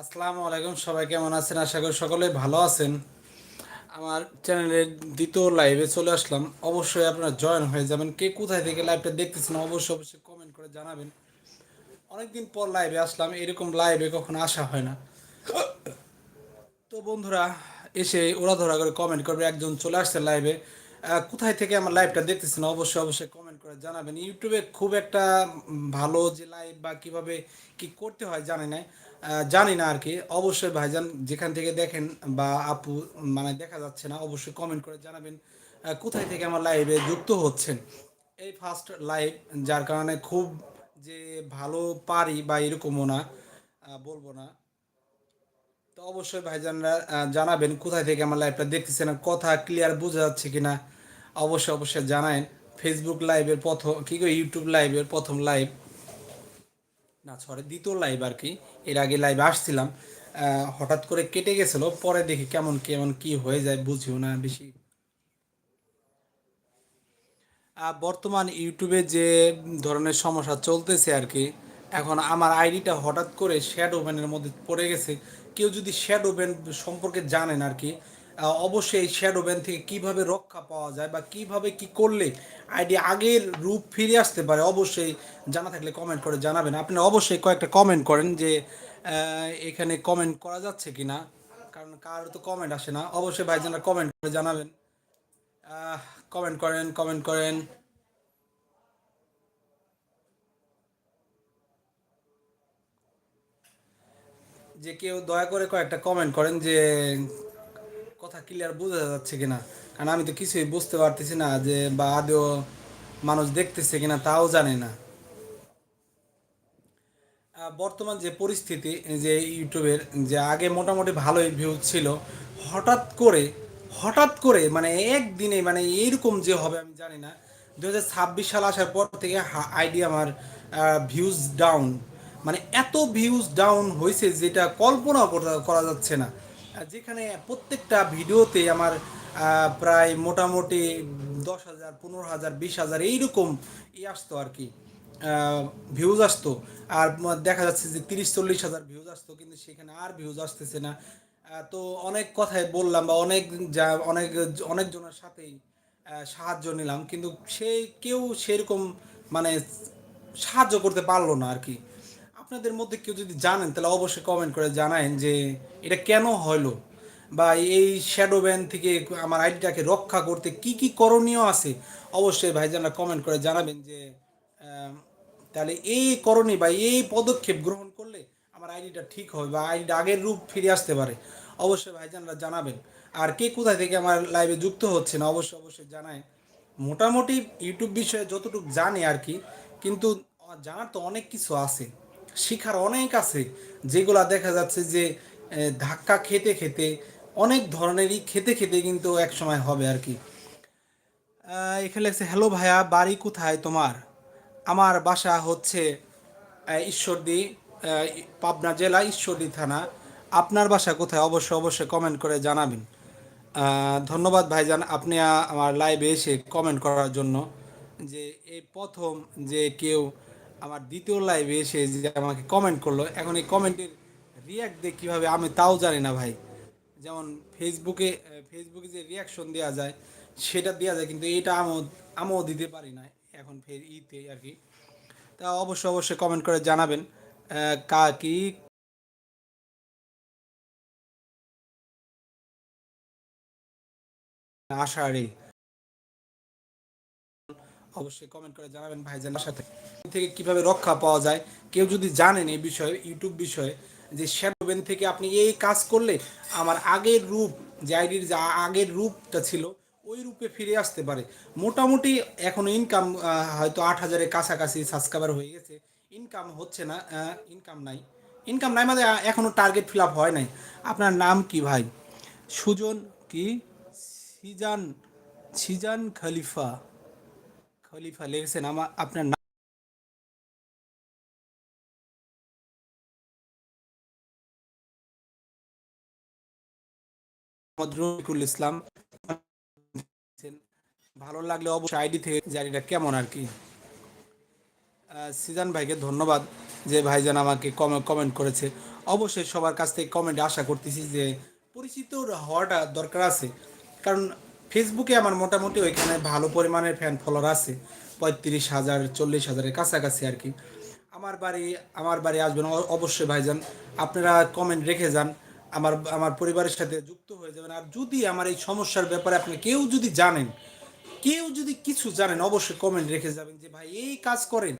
আসসালামু আলাইকুম, সবাই কেমন আছেন? আশা করি সকলে ভালো আছেন। আমার চ্যানেলের দ্বিতীয় লাইভে চলে আসলাম। অবশ্যই আপনারা জয়েন হয়ে যাবেন। কে কোথায় থেকে লাইভটা দেখতেছেন, অবশ্যই অবশ্যই কমেন্ট করে জানাবেন। অনেকদিন পর লাইভে আসলাম, এরকম লাইভে কখনো আসা হয় না। তো বন্ধুরা, এসে ওরা ধরা করে কমেন্ট করবে, একজন চলে আসছে লাইভে। কোথায় থেকে আমার লাইভটা দেখতেছেন, অবশ্যই অবশ্যই কমেন্ট করে জানাবেন। ইউটিউবে খুব একটা ভালো যে লাইভ বা কীভাবে কি করতে হয় জানি না। জানি না আর কি। অবশ্যই ভাইজান যেখান থেকে দেখেন বা আপু মানে দেখা যাচ্ছে না, অবশ্যই কমেন্ট করে জানাবেন কোথায় থেকে আমার লাইভে যুক্ত হচ্ছেন। এই ফার্স্ট লাইভ যার কারণে খুব যে ভালো পারি বা এরকমও না বলব না। তো অবশ্যই ভাইজানরা জানাবেন কোথায় থেকে আমার লাইভটা দেখতেছেন, কথা ক্লিয়ার বোঝা যাচ্ছে কিনা। অবশ্যই অবশ্যই জানায়েন। ফেসবুক লাইভের প্রথম, কি ইউটিউব লাইভের প্রথম লাইভ না সরি দ্বিতীয় লাইভ আর কি। এর আগে লাইভে আসছিলাম। হঠাৎ করে কেটে গেছিল, পরে দেখি কেমন কেমন কি হয়ে যায়, বুঝিও না বেশি। বর্তমান ইউটিউবে যে ধরনের সমস্যা চলতেছে আর কি, এখন আমার আইডিটা হঠাৎ করে শ্যাড ওভেনের মধ্যে পড়ে গেছে। কেউ যদি শ্যাড ওভেন সম্পর্কে জানেন আর কি অবশ্যই শ্যাড ওভেন থেকে কীভাবে রক্ষা পাওয়া যায় বা কীভাবে কি করলে আইডি আগের রূপ ফিরে আসতে পারে, অবশ্যই জানা থাকলে কমেন্ট করে জানাবেন। আপনি অবশ্যই কয়েকটা কমেন্ট করেন যে এখানে কমেন্ট করা যাচ্ছে কি না কারণ কার তো কমেন্ট আসে না। অবশ্যই ভাইজানরা কমেন্ট করে জানাবেন। কমেন্ট করেন কমেন্ট করেন। যে কেউ দয়া করে কয়েকটা কমেন্ট করেন যে কথা ক্লিয়ার বোঝা যাচ্ছে কিনা? কারণ আমি তো কিছুই বুঝতে পারতেছি না যে বা আদৌ মানুষ দেখতেছে কিনা তাও জানি না। বর্তমান যে পরিস্থিতি যে ইউটিউবের যে আগে মোটামুটি ভালোই ভিউ ছিল, হঠাৎ করে হঠাৎ করে মানে একদিনে মানে এইরকম যে হবে আমি জানি না। দু ছাব্বিশ সাল আসার পর থেকে আইডি আমার ভিউজ ডাউন মানে এত ভিউজ ডাউন হয়েছে যেটা কল্পনাও করা- যাচ্ছে না। যেখানে প্রত্যেকটা ভিডিওতে আমার প্রায় মোটামুটি দশ হাজার, পনেরো হাজার, বিশ হাজার এইরকম ই আসতো আর কি ভিউজ আসতো। আর দেখা যাচ্ছে যে তিরিশ, চল্লিশ হাজার ভিউজ আসতো, কিন্তু সেখানে আর ভিউজ আসতেছে না। তো অনেক কথাই বললাম বা অনেক যা, অনেক, অনেকজনের সাথেই সাহায্য নিলাম, কিন্তু সে কেউ সেরকম মানে সাহায্য করতে পারল না আর কি। আপনাদের মধ্যে কেউ যদি জানেন, তাহলে অবশ্যই কমেন্ট করে জানায়েন যে এটা কেন হলো? বা এই শ্যাডো ব্যান থেকে আমার আইডিটাকে রক্ষা করতে কি কি করণীয় আছে? অবশ্যই ভাইজানরা কমেন্ট করে জানাবেন যে তাহলে এই করণীয় বা এই পদক্ষেপ গ্রহণ করলে আমার আইডিটা ঠিক হবে বা আইডিটা আগের রূপ ফিরে আসতে পারে। অবশ্যই ভাইজানরা জানাবেন। আর কে কোথায় থেকে আমার লাইভে যুক্ত হচ্ছে না অবশ্যই অবশ্যই জানায় মোটামুটি ইউটিউব বিষয়ে যতটুকু জানে আর কি, কিন্তু জানার তো অনেক কিছু আছে। শিখার অনেক আছে যেগুলা দেখা যাচ্ছে যে ধাক্কা খেতে খেতে অনেক ধরনেরই খেতে খেতে কিন্তু এক সময় হবে আর কি। এখানে লেখছে, হ্যালো ভাইয়া, বাড়ি কোথায় তোমার? আমার বাসা হচ্ছে ঈশ্বরদী পাবনা জেলা ঈশ্বরদী থানা। আপনার বাসা কোথায়? অবশ্যই অবশ্যই কমেন্ট করে জানাবেন। ধন্যবাদ ভাইজান, আপনি আমার লাইভে এসে কমেন্ট করার জন্য যে, এই প্রথম যে কেউ আমার দ্বিতীয় লাইভে এসে যে আমাকে কমেন্ট করল, এখন এই কমেন্টের রিয়াক্ট দিয়ে কীভাবে, আমি তাও জানি না ভাই। যেমন ফেসবুকে ফেসবুকে যে রিয়াকশন দেওয়া যায়, সেটা দেওয়া যায়, কিন্তু এটা আমও আমও দিতে পারি না এখন ফের ইতে আর কি। তা অবশ্যই অবশ্যই কমেন্ট করে জানাবেন কা, কি? আষাঢ়ে অবশ্যই কমেন্ট করে জানাবেন ভাইজানের সাথে। থেকে কীভাবে রক্ষা পাওয়া যায়? কেউ যদি জানেন এই বিষয়ে ইউটিউব বিষয়ে, যে শ্যাডোবেন থেকে আপনি এই কাজ করলে আমার আগের রূপ, যে আইডির যে আগের রূপটা ছিল, ওই রূপে ফিরে আসতে পারে। মোটামুটি এখনও ইনকাম হয়তো আট হাজারের কাছাকাছি সাবস্ক্রাইবার হয়ে গেছে। ইনকাম হচ্ছে না ইনকাম নাই। ইনকাম নাই মানে এখনও টার্গেট ফিল আপ হয় নাই। আপনার নাম কি ভাই? সুজন কি? সিজান সিজান খলিফা। খলিফা লিখেছেন আমার আপনার নাম? রফিকুল ইসলাম। ভালো লাগলে অবশ্যই আইডি থেকে জারিটা কেমন আর কি? সিজান ভাইকে ধন্যবাদ যে ভাইজান আমাকে কমেন্ট করেছে। অবশ্যই সবার কাছ থেকে কমেন্ট আশা করতেছি যে পরিচিত হওয়াটা দরকার আছে। কারণ ফেসবুকে আমার মোটামুটি ওইখানে ভালো পরিমাণের ফ্যান ফলোয়ার আছে, পঁয়ত্রিশ হাজার, চল্লিশ হাজারের কাছাকাছি আর কি। আমার বাড়ি আমার বাড়ি আসবেন অবশ্যই ভাইজান, আপনারা কমেন্ট রেখে যান, আমার আমার পরিবারের সাথে যুক্ত হয়ে যাবেন। আর যদি আমার এই সমস্যার ব্যাপারে আপনি কেউ যদি জানেন, কেউ যদি কিছু জানেন, অবশ্যই কমেন্ট রেখে যাবেন যে, ভাই, এই কাজ করেন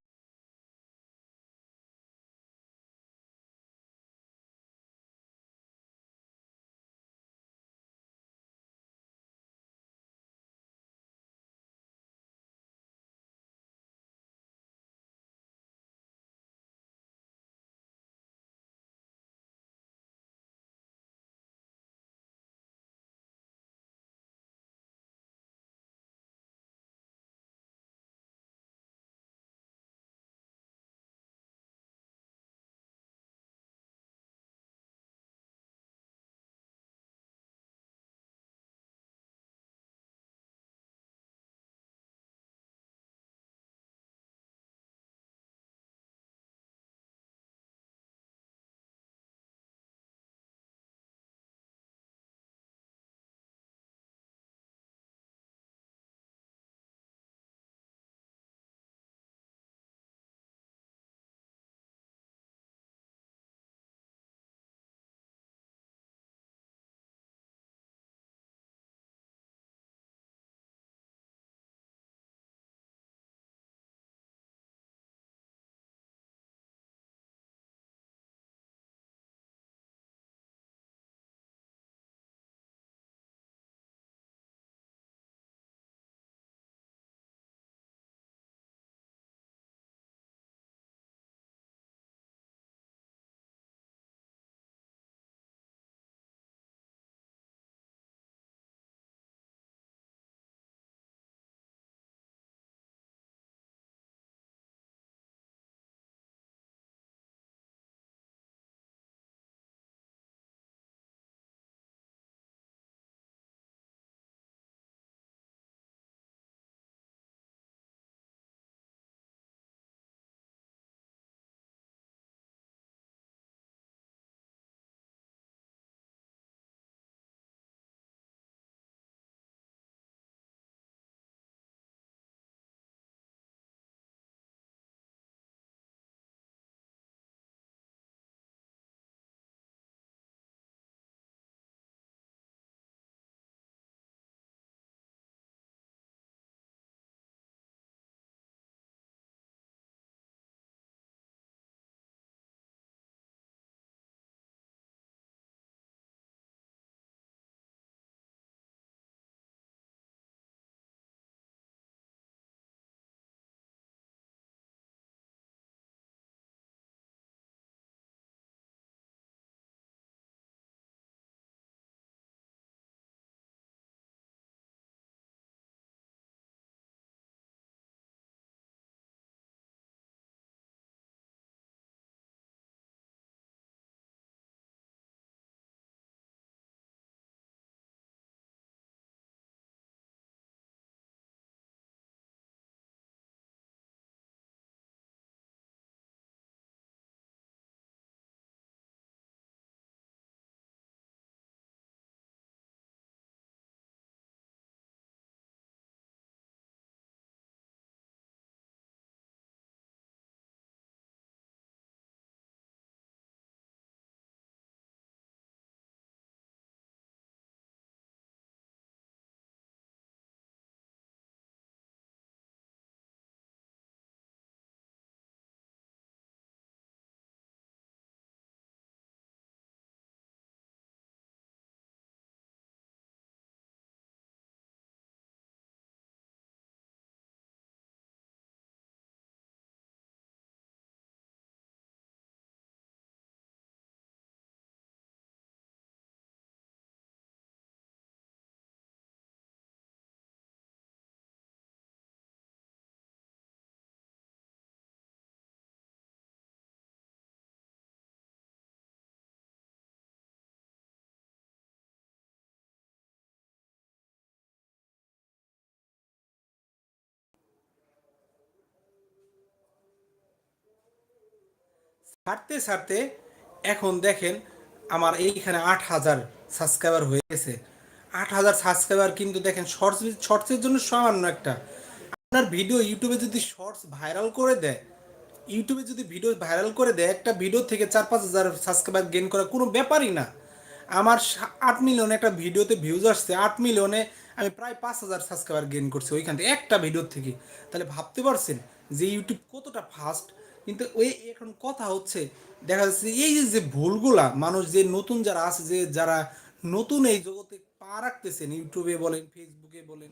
ছাড়তে ছাড়তে এখন দেখেন আমার এইখানে আট হাজার সাবস্ক্রাইবার হয়ে গেছে আট হাজার সাবস্ক্রাইবার কিন্তু দেখেন শর্টস শর্টসের জন্য সামান্য একটা। আপনার ভিডিও ইউটিউবে যদি শর্টস ভাইরাল করে দেয় ইউটিউবে যদি ভিডিও ভাইরাল করে দেয়, একটা ভিডিও থেকে চার, পাঁচ হাজার সাবস্ক্রাইবার গেন করা কোনো ব্যাপারই না। আমার আট মিলিয়নে একটা ভিডিওতে ভিউজ আসছে, আট মিলিয়নে আমি প্রায় পাঁচ হাজার সাবস্ক্রাইবার গেন করছি ওইখান থেকে, একটা ভিডিও থেকে। তাহলে ভাবতে পারছেন যে ইউটিউব কতটা ফাস্ট কিন্তু ওই এখন কথা হচ্ছে, দেখা যাচ্ছে এই যে ভুলগুলা, মানুষ যে নতুন যারা আছে, যে যারা নতুন এই জগতে পা রাখতেছেন, ইউটিউবে বলেন, ফেসবুকে বলেন,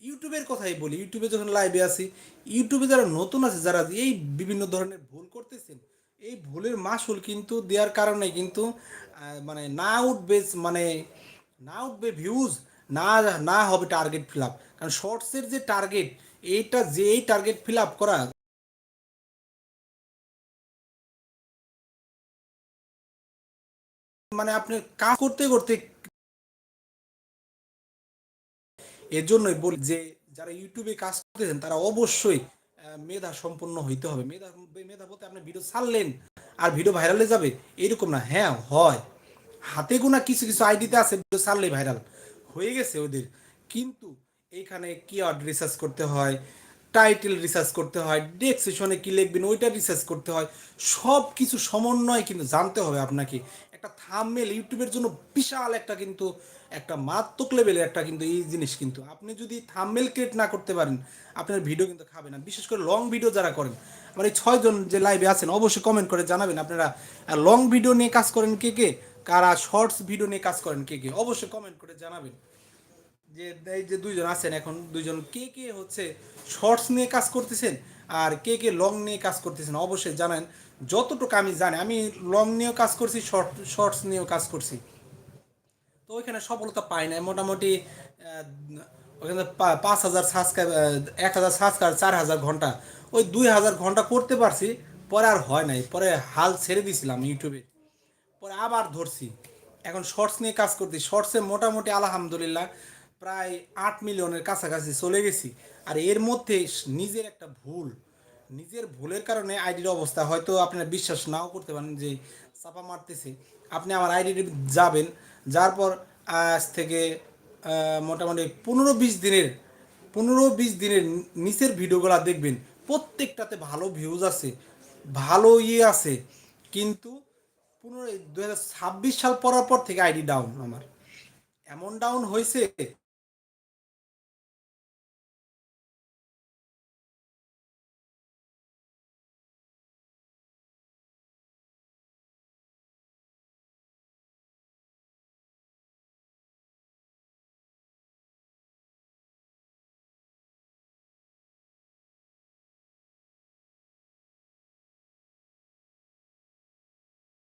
ইউটিউবের কথাই বলি, ইউটিউবে যখন লাইভে আসি ইউটিউবে যারা নতুন আছে, যারা এই বিভিন্ন ধরনের ভুল করতেছেন, এই ভুলের মাসুল কিন্তু দেওয়ার কারণে কিন্তু মানে না উঠবে মানে না উঠবে ভিউজ না না হবে টার্গেট ফিল আপ কারণ শর্টসের যে টার্গেট এইটা যে এই টার্গেট ফিল আপ করা মানে আপনি কাজ করতে করতে এর জন্যই বলি যে যারা ইউটিউবে কাজ করতেছেন, তারা অবশ্যই মেধা সম্পন্ন হইতে হবে। মেধা মেধা বলতে আপনি ভিডিও ছাড়লেন আর ভিডিও ভাইরালে যাবে, এরকম না। হ্যাঁ হয়। হাতে গোনা কিছু কিছু আইডিতে আছে ভিডিও ছাড়লে ভাইরাল হয়ে গেছে ওদের। কিন্তু এইখানে কিওয়ার্ড রিসার্চ করতে হয় টাইটেল রিসার্চ করতে হয় ডেক্সেশনে কি লিখবেন, ওইটা রিসার্চ করতে হয় সব কিছু সমন্বয় কিন্তু জানতে হবে আপনাকে। একটা থামমেল ইউটিউবের জন্য বিশাল একটা কিন্তু একটা মারাত্মক লেভেলের একটা কিন্তু এই জিনিস কিন্তু। আপনি যদি থামমেল ক্রিয়েট না করতে পারেন, আপনার ভিডিও কিন্তু খাবে না। বিশেষ করে লং ভিডিও যারা করেন, আমার এই ছয়জন যে লাইভে আছেন, অবশ্যই কমেন্ট করে জানাবেন আপনারা লং ভিডিও নিয়ে কাজ করেন কে কে? কারা শর্টস ভিডিও নিয়ে কাজ করেন কে কে? অবশ্যই কমেন্ট করে জানাবেন। যে, এই যে দুইজন আছেন এখন, দুইজন কে কে হচ্ছে শর্টস নিয়ে কাজ করতেছেন, আর কে কে লং নিয়ে কাজ করতেছেন, অবশ্যই জানেন। যতটুকু আমি জানি, আমি লং নিয়েও কাজ করছি শর্ট শর্টস নিয়েও কাজ করছি। তো ওইখানে সফলতা পাই না মোটামুটি ওইখানে পাঁচ হাজার সাবস্ক্রাইব এক হাজার সাবস্ক্রাইব চার হাজার ঘণ্টা। ওই দুই হাজার ঘণ্টা করতে পারছি, পরে আর হয় নাই। পরে হাল ছেড়ে দিয়েছিলাম ইউটিউবে পরে আবার ধরছি। এখন শর্টস নিয়ে কাজ করছি। শর্টসে মোটামুটি আলহামদুলিল্লাহ প্রায় আট মিলিয়নের কাছাকাছি চলে গেছি। আর এর মধ্যে নিজের একটা ভুল নিজের ভুলের কারণে আইডির অবস্থা, হয়তো আপনারা বিশ্বাস নাও করতে পারেন যে চাপা মারতেছে। আপনি আমার আইডি যাবেন, যার পর আজ থেকে মোটামুটি পনেরো বিশ দিনের, পনেরো বিশ দিনের নিচের ভিডিওগুলো দেখবেন। প্রত্যেকটাতে ভালো ভিউজ আছে, ভালো ইয়ে আছে, কিন্তু পনেরো দু সাল পড়ার পর থেকে আইডি ডাউন আমার। এমন ডাউন হয়েছে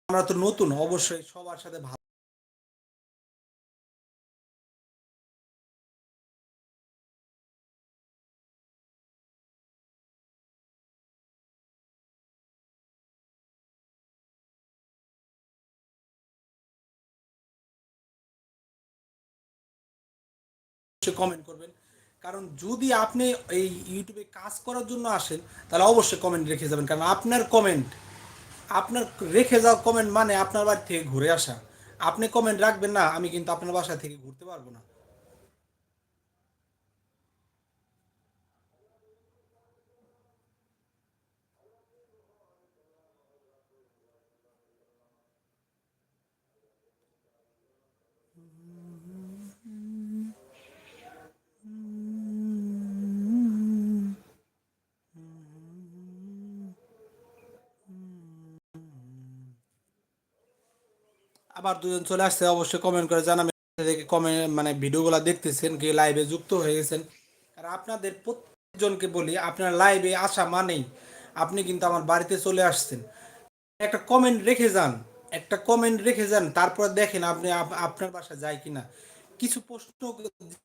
আমরা তো নতুন, অবশ্যই সবার সাথে ভালো। কমেন্ট করবেন। কারণ যদি আপনি এই ইউটিউবে কাজ করার জন্য আসেন, তাহলে অবশ্যই কমেন্ট রেখে যাবেন। কারণ আপনার কমেন্ট আপনার রেখে যাওয়া কমেন্ট মানে আপনার বাড়ি থেকে ঘুরে আসা। আপনি কমেন্ট রাখবেন না, আমি কিন্তু আপনার বাসা থেকে ঘুরতে পারব না। আবার দুজন চলে আসছে, অবশ্যই কমেন্ট করে জানাবেন। দেখে কমেন্ট মানে ভিডিওগুলো দেখতেছেন কি লাইভে যুক্ত হয়ে গেছেন। আর আপনাদের প্রত্যেকজনকে বলি, আপনার লাইভে আসা মানেই আপনি কিন্তু আমার বাড়িতে চলে আসছেন। একটা কমেন্ট রেখে যান, একটা কমেন্ট রেখে যান, তারপর দেখেন আপনি আপ- আপনার বাসায় যায় কিনা। কিছু প্রশ্ন,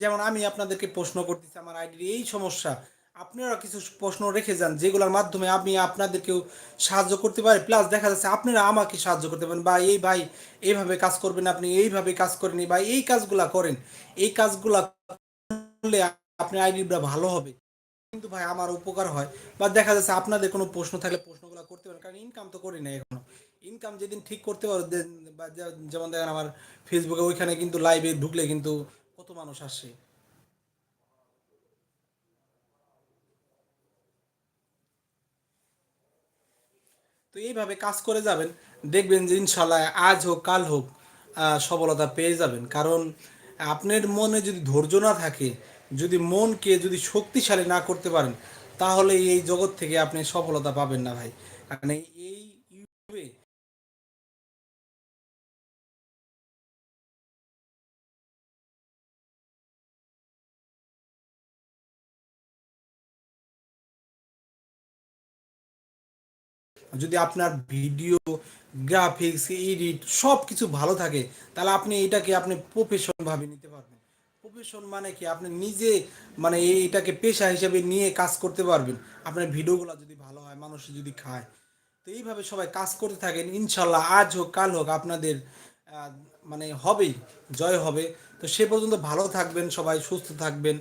যেমন আমি আপনাদেরকে প্রশ্ন করতেছি, আমার আইডির এই সমস্যা। আপনারা কিছু প্রশ্ন রেখে যান, যেগুলোর মাধ্যমে আমি আপনাদেরকেও সাহায্য করতে পারি। প্লাস দেখা যাচ্ছে আপনারা আমাকে সাহায্য করতে পারেন বা এই ভাই এইভাবে কাজ করবেন আপনি, এইভাবে কাজ করেন বা এই কাজগুলা করেন। এই কাজগুলা করলে আপনার আইডিটা ভালো হবে। কিন্তু ভাই আমার উপকার হয়। বা দেখা যাচ্ছে আপনাদের কোনো প্রশ্ন থাকলে প্রশ্নগুলো করতে পারেন, কারণ ইনকাম তো করি না এখনও। ইনকাম যেদিন ঠিক করতে পারো যেমন দেখেন আমার ফেসবুকে ওইখানে কিন্তু লাইভে ঢুকলে কিন্তু কত মানুষ আসে। তো এইভাবে কাজ করে যাবেন, দেখবেন যে ইনশাল্লাহ আজ হোক, কাল হোক সফলতা পেয়ে যাবেন। কারণ আপনার মনে যদি ধৈর্য না থাকে, যদি মনকে যদি শক্তিশালী না করতে পারেন, তাহলে এই জগৎ থেকে আপনি সফলতা পাবেন না ভাই। কারণ এই যদি আপনার ভিডিও গ্রাফিক্স এডিট সব কিছু ভালো থাকে, তাহলে আপনি এটাকে আপনি প্রফেশন ভাবে নিতে পারবেন। প্রফেশন মানে কি? আপনি নিজে মানে এইটাকে পেশা হিসেবে নিয়ে কাজ করতে পারবেন। আপনার ভিডিওগুলো যদি ভালো হয়, মানুষ যদি খায়। তো এইভাবে সবাই কাজ করতে থাকেন। ইনশাল্লাহ আজ হোক, কাল হোক আপনাদের মানে হবেই, জয় হবে। তো সে পর্যন্ত ভালো থাকবেন সবাই, সুস্থ থাকবেন।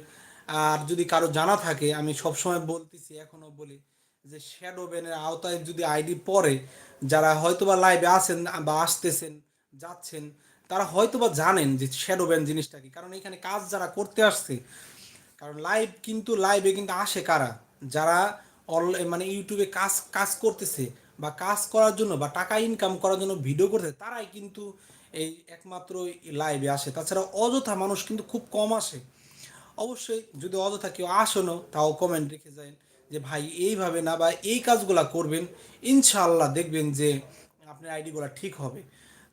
আর যদি কারও জানা থাকে, আমি সবসময় বলতেছি এখনও বলি যে শ্যাডো ব্যানের আওতায় যদি আইডি পড়ে, যারা হয়তোবা লাইভে আসেন বা আসতেছেন, যাচ্ছেন, তারা হয়তোবা জানেন যে শ্যাডো ব্যান জিনিসটা কি। কারণ এখানে কাজ যারা করতে আসছে, কারণ লাইভ কিন্তু লাইভে কিন্তু আসে কারা? যারা অল মানে ইউটিউবে কাজ কাজ করতেছে বা কাজ করার জন্য বা টাকা ইনকাম করার জন্য ভিডিও করতেছে তারাই কিন্তু এই একমাত্র লাইভে আসে। তাছাড়া অযথা মানুষ কিন্তু খুব কম আসে। অবশ্যই যদি অযথা কেউ আসেনও, তাও কমেন্ট রেখে যায় যে ভাই, এইভাবে না বা এই কাজগুলা করবেন, ইনশাআল্লাহ দেখবেন যে আপনার আইডিগুলো ঠিক হবে।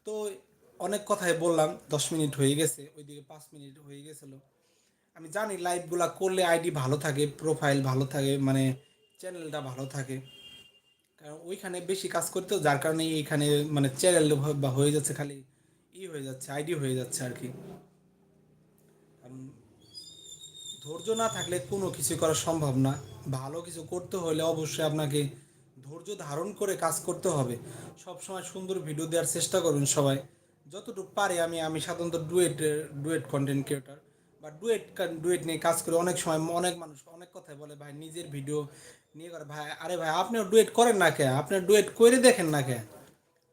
তো অনেক কথাই বললাম, দশ মিনিট হয়ে গেছে, ওইদিকে পাঁচ মিনিট হয়ে গেছিল। আমি জানি লাইভগুলা করলে আইডি ভালো থাকে, প্রোফাইল ভালো থাকে মানে চ্যানেলটা ভালো থাকে। কারণ ওইখানে বেশি কাজ করতে যার কারণে এইখানে মানে চ্যানেল বা হয়ে যাচ্ছে, খালি ই হয়ে যাচ্ছে, আইডি হয়ে যাচ্ছে আর কি। ধৈর্য না থাকলে কোনো কিছু করা সম্ভব না। ভালো কিছু করতে হলে অবশ্যই আপনাকে ধৈর্য ধারণ করে কাজ করতে হবে। সব সময় সুন্দর ভিডিও দেওয়ার চেষ্টা করবেন সবাই। যতটুকু পারি আমি আমি সাধারণত ডুয়েট ডুয়েট কন্টেন্ট ক্রিয়েটার বা ডুয়েট ডুয়েট নিয়ে কাজ করি অনেক সময় অনেক মানুষ অনেক কথাই বলে, ভাই, নিজের ভিডিও নিয়ে করে। ভাই, আরে ভাই, আপনিও ডুয়েট করেন না কে আপনি ডুয়েট করে দেখেন না কে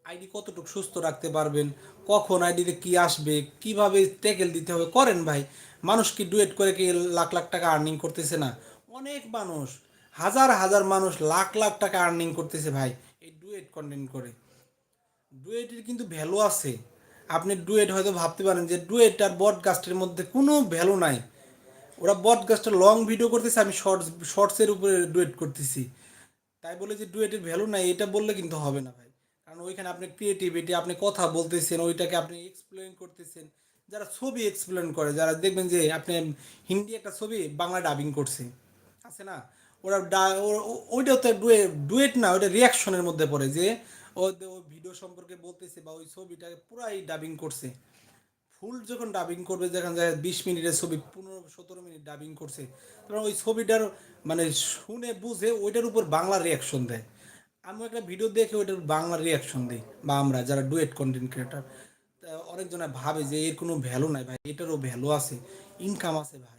আইডি কতটুকু সুস্থ রাখতে পারবেন? কখন আইডিতে কি আসবে? কীভাবে ট্যাকেল দিতে হবে? করেন ভাই। মানুষ কি ডুয়েট করে কি লাখ লাখ টাকা আর্নিং করতেছে না? অনেক মানুষ, হাজার হাজার মানুষ লাখ লাখ টাকা আর্নিং করতেছে ভাই, এই ডুয়েট কন্টেন্ট করে। ডুয়েটের কিন্তু ভ্যালু আছে। আপনি ডুয়েট হয়তো ভাবতে পারেন যে ডুয়েট আর বডকাস্টের মধ্যে কোনো ভ্যালু নাই। ওরা বডকাস্টের লং ভিডিও করতেছে, আমি শর্টস শর্টসের উপরে ডুয়েট করতেছি। তাই বলে যে ডুয়েটের ভ্যালু নাই, এটা বললে কিন্তু হবে না ভাই। কারণ ওইখানে আপনি ক্রিয়েটিভিটি আপনি কথা বলতেছেন, ওইটাকে আপনি এক্সপ্লেন করতেছেন। যারা ছবি এক্সপ্লেন করে, যারা দেখবেন যে আপনি হিন্দি একটা ছবি বাংলা ডাবিং করছে। আছে না? ওরা ডা- ও- ও- ওইটাও তো ডুয়েট না, ওইটা রিয়াকশনের মধ্যে পড়ে যে, ও ভিডিও সম্পর্কে বলতেছে বা ওই ছবিটাকে পুরাই ডাবিং করছে। ফুল যখন ডাবিং করবে, যখন যায় বিশ মিনিটের ছবি, পনেরো, সতেরো মিনিট ডাবিং করছে, তখন ওই ছবিটার মানে শুনে বুঝে ওইটার উপর বাংলা রিয়াকশন দেয়। আমি একটা ভিডিও দেখে ওইটার বাংলা রিয়াকশন দিই, বা আমরা যারা ডুয়েট কন্টেন্ট ক্রিয়েটার অনেকজনে ভাবে যে এর কোনো ভ্যালু নাই ভাই, এটারও ভ্যালু আছে ইনকাম আছে ভাই।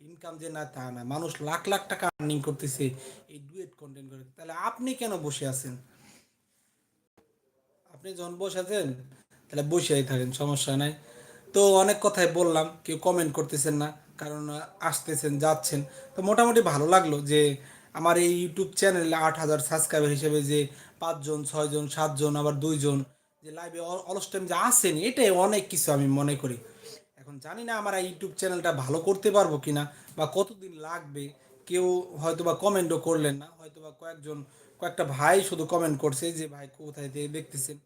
ইনকাম যে না, তা না। মানুষ লাখ লাখ টাকা আর্নিং করতেছে, এই ডুয়েট কন্টেন্ট করে। তাহলে আপনি কেন বসে আছেন? আপনি যখন বসে আছেন, তাহলে বসেই থাকেন, সমস্যা নাই। তো অনেক কথাই বললাম, কেউ কমেন্ট করতেছেন না, কারণ আসতেছেন, যাচ্ছেন। তো মোটামুটি ভালো লাগল যে আমার এই ইউটিউব চ্যানেলে আট হাজার সাবস্ক্রাইবার হিসেবে যে পাঁচজন, ছয়জন, সাতজন, আবার দুইজন, যে লাইভে অলস টাইম যে আসেন এটাই অনেক কিছু আমি মনে করি। এখন জানি না আমার ইউটিউব চ্যানেলটা ভালো করতে পারব কিনা বা কতদিন লাগবে। কেউ হয়তো বা কমেন্টও করলেন না হয়তো বা কয়েকজন, কয়েকটা ভাই শুধু কমেন্ট করছে যে, ভাই, কোথায় থেকে দেখতেছেন?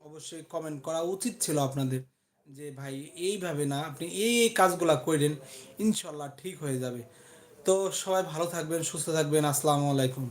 অবশ্যই কমেন্ট করা উচিত ছিল আপনাদের যে, ভাই, এইভাবে না, আপনি এই এই কাজগুলা করেন ইনশাল্লাহ ঠিক হয়ে যাবে। তো সবাই ভালো থাকবেন, সুস্থ থাকবেন, আসসালামু আলাইকুম।